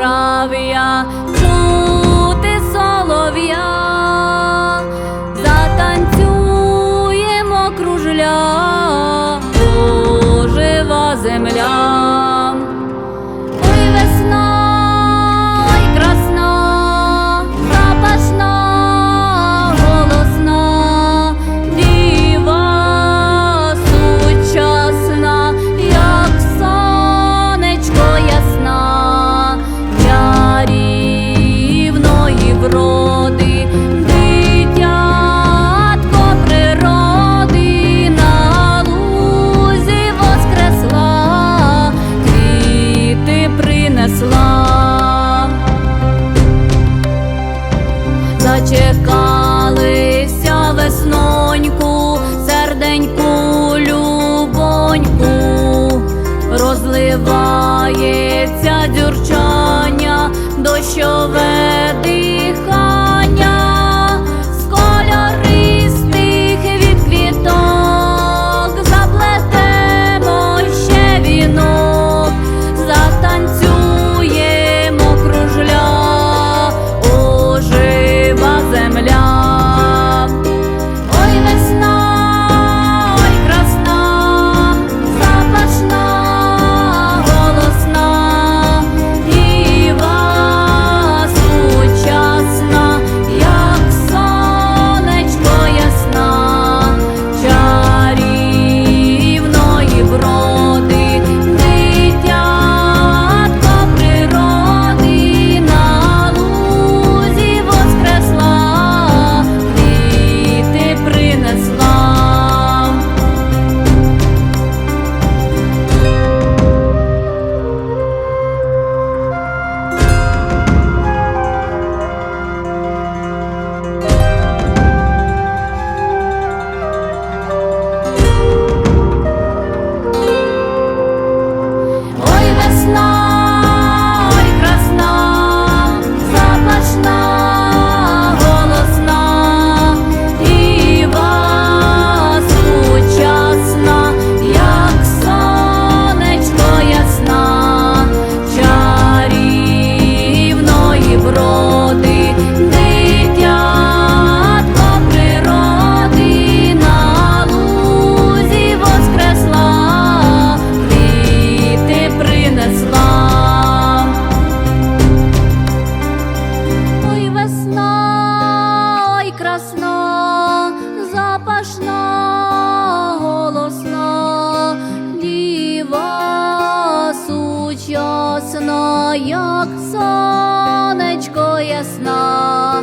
трав'я, чути солов'я, затанцюємо кружля, ожива земля. Зачекалися весноньку, серденьку, любоньку, розливається дзюрчання, дощове. як сонечко ясна.